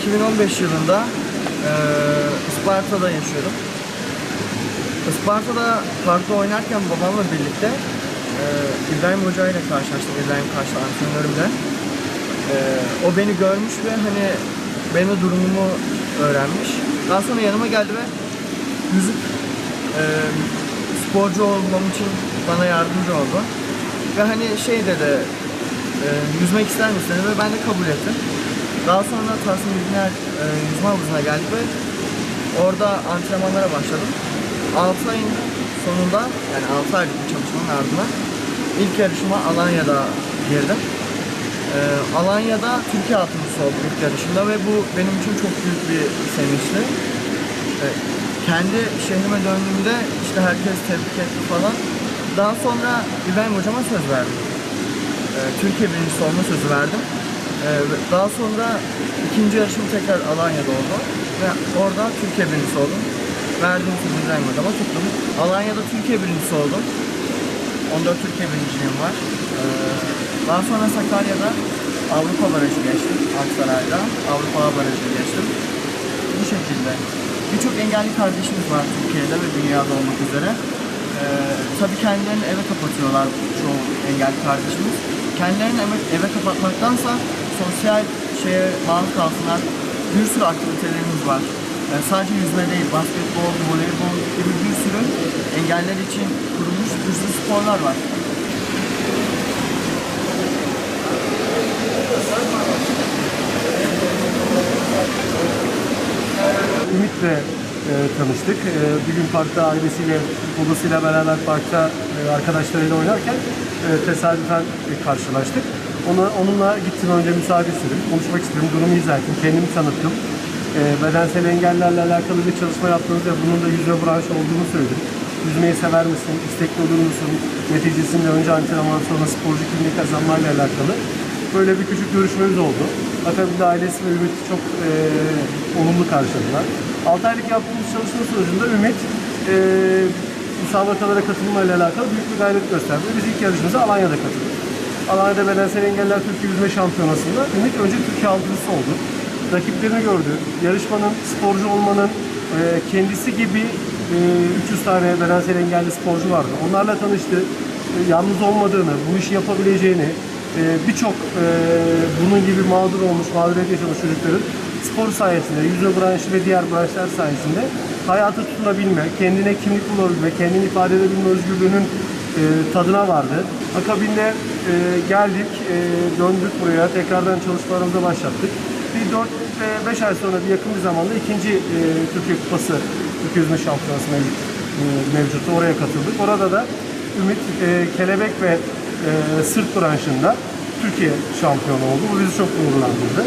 2015 yılında e, Isparta'da yaşıyorum. Isparta'da parkta oynarken babamla birlikte e, İbrahim Hoca ile karşılaştım. İbrahim karşı antrenörümle. E, o beni görmüş ve hani benim durumumu öğrenmiş. Daha sonra yanıma geldi ve yüzük e, sporcu olmam için bana yardımcı oldu. Ve hani şey dedi, e, yüzmek ister misin dedi ve ben de kabul ettim. Daha sonra Tahsin Bilginer e, yüzme havuzuna geldik ve orada antrenmanlara başladım. 6 ayın sonunda yani 6 aylık bir çalışmanın ardından ilk yarışıma Alanya'da girdim. E, Alanya'da Türkiye altıncısı oldum ilk yarışımda ve bu benim için çok büyük bir sevinçti. E, kendi şehrime döndüğümde işte herkes tebrik etti falan. Daha sonra İbrahim hocama söz verdim. E, Türkiye birincisi olma sözü verdim. E, daha sonra ikinci yarışım tekrar Alanya'da oldu. Ve orada Türkiye birincisi oldum. Verdiğim sözü İbrahim hocama tuttum. Alanya'da Türkiye birincisi oldum. 14 Türkiye birinciliğim var. E, daha sonra Sakarya'da Avrupa Barajı geçtim. Aksaray'da Avrupa Barajı geçtim. Bu şekilde. Birçok engelli kardeşimiz var Türkiye'de ve dünyada olmak üzere. Ee, tabii kendilerini eve kapatıyorlar çoğu engelli kardeşimiz. Kendilerini eve, eve kapatmaktansa sosyal şeye bağlı kalsınlar. Bir sürü aktivitelerimiz var. Yani sadece yüzme değil, basketbol, voleybol gibi bir sürü engeller için kurulmuş bir sporlar var. Ümit'le e, tanıştık. E, bir gün parkta ailesiyle, babasıyla beraber parkta e, arkadaşlarıyla oynarken e, tesadüfen e, karşılaştık. Ona, onunla gittim önce müsaade istedim. Konuşmak istedim, durumu izah kendimi tanıttım. E, bedensel engellerle alakalı bir çalışma yaptığınız ve bunun da yüzme branşı olduğunu söyledim. Yüzmeyi sever misin, istekli olur musun, neticesinde önce antrenman sonra sporcu kimliği kazanmayla alakalı böyle bir küçük görüşmemiz oldu. Akabinde ailesi ve Ümit çok e, olumlu karşıladılar. 6 aylık yaptığımız çalışma sonucunda Ümit e, müsabakalara katılmayla alakalı büyük bir gayret gösterdi. Biz ilk yarışımıza Alanya'da katıldık. Alanya'da Bedensel Engeller Türkiye Yüzme Şampiyonası'nda Ümit önce Türkiye altıncısı oldu. Rakiplerini gördü. Yarışmanın, sporcu olmanın e, kendisi gibi e, 300 tane bedensel engelli sporcu vardı. Onlarla tanıştı. E, yalnız olmadığını, bu işi yapabileceğini, e, birçok bunun gibi mağdur olmuş, mağduriyet yaşamış çocukların spor sayesinde, yüzme branşı ve diğer branşlar sayesinde hayata tutunabilme, kendine kimlik bulabilme, kendini ifade edebilme özgürlüğünün e, tadına vardı. Akabinde e, geldik, e, döndük buraya, tekrardan çalışmalarımıza başlattık. Bir 4 ve 5 ay sonra bir yakın bir zamanda ikinci Türkiye Kupası, Türkiye Yüzme Şampiyonası mevcut, mevcuttu. Oraya katıldık. Orada da Ümit kelebek ve e, sırt branşında Türkiye şampiyonu oldu. Bu bizi çok gururlandırdı.